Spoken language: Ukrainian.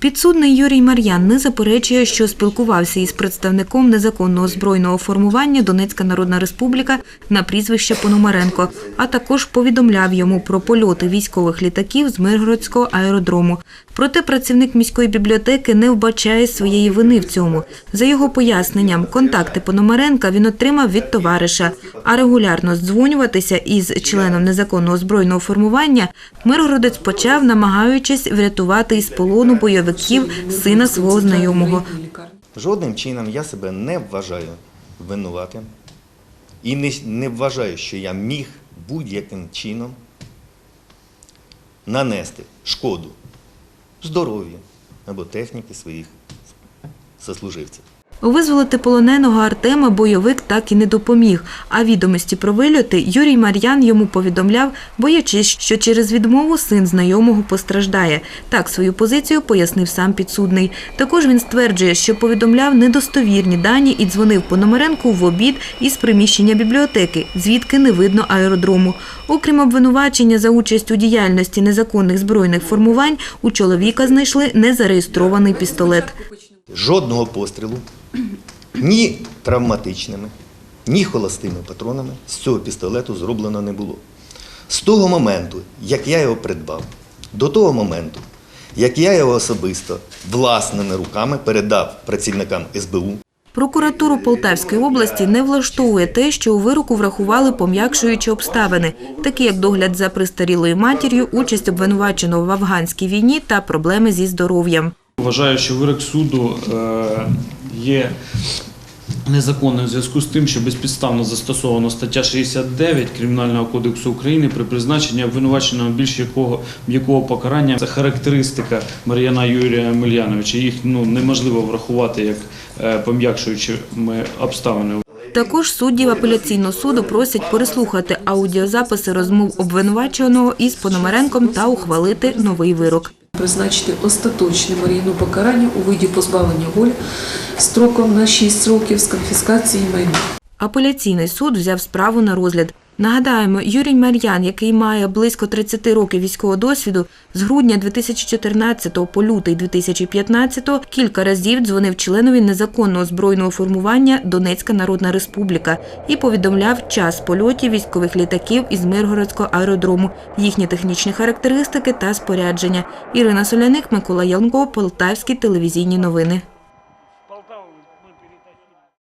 Підсудний Юрій Мар'ян не заперечує, що спілкувався із представником незаконного збройного формування Донецька Народна Республіка на прізвище Пономаренко, а також повідомляв йому про польоти військових літаків з Миргородського аеродрому. Проте працівник міської бібліотеки не вбачає своєї вини в цьому. За його поясненням, контакти Пономаренка він отримав від товариша, а регулярно здзвонюватися із членом незаконного збройного формування Миргородець почав, намагаючись врятувати із полону бойовиків сина свого знайомого. Жодним чином я себе не вважаю винуватим і не, не вважаю, що я міг будь-яким чином нанести шкоду здоров'ю або техніки своїх сослуживців. Визволити полоненого Артема бойовик так і не допоміг, а відомості про вильоти Юрій Мар'ян йому повідомляв, боячись, що через відмову син знайомого постраждає. Так свою позицію пояснив сам підсудний. Також він стверджує, що повідомляв недостовірні дані і дзвонив Пономаренку в обід із приміщення бібліотеки, звідки не видно аеродрому. Окрім обвинувачення за участь у діяльності незаконних збройних формувань, у чоловіка знайшли незареєстрований пістолет. Жодного пострілу ні травматичними, ні холостими патронами з цього пістолету зроблено не було. З того моменту, як я його придбав, до того моменту, як я його особисто власними руками передав працівникам СБУ, Прокуратуру Полтавської області не влаштовує те, що у вироку врахували пом'якшуючі обставини, такі як догляд за престарілою матір'ю, участь обвинуваченого в афганській війні та проблеми зі здоров'ям. Вважаю, що вирок суду е, є незаконним в зв'язку з тим, що безпідставно застосовано стаття 69 Кримінального кодексу України при призначенні обвинуваченого більш якого м'якого покарання. Це характеристика Мар'яна Юрія Мельяновича. Їх ну неможливо врахувати як е, пом'якшуючими обставини. Також суддів апеляційного суду просять переслухати аудіозаписи розмов обвинуваченого із Пономаренком та ухвалити новий вирок. Призначити остаточне марійну покарання у виді позбавлення волі строком на 6 років з конфіскації майна. Апеляційний суд взяв справу на розгляд. Нагадаємо, Юрій Мар'ян, який має близько 30 років військового досвіду, з грудня 2014 по лютий 2015 кілька разів дзвонив членові незаконного збройного формування Донецька Народна Республіка і повідомляв час польотів військових літаків із Миргородського аеродрому, їхні технічні характеристики та спорядження. Ірина Соляник, Микола Ялнко, Полтавські телевізійні новини.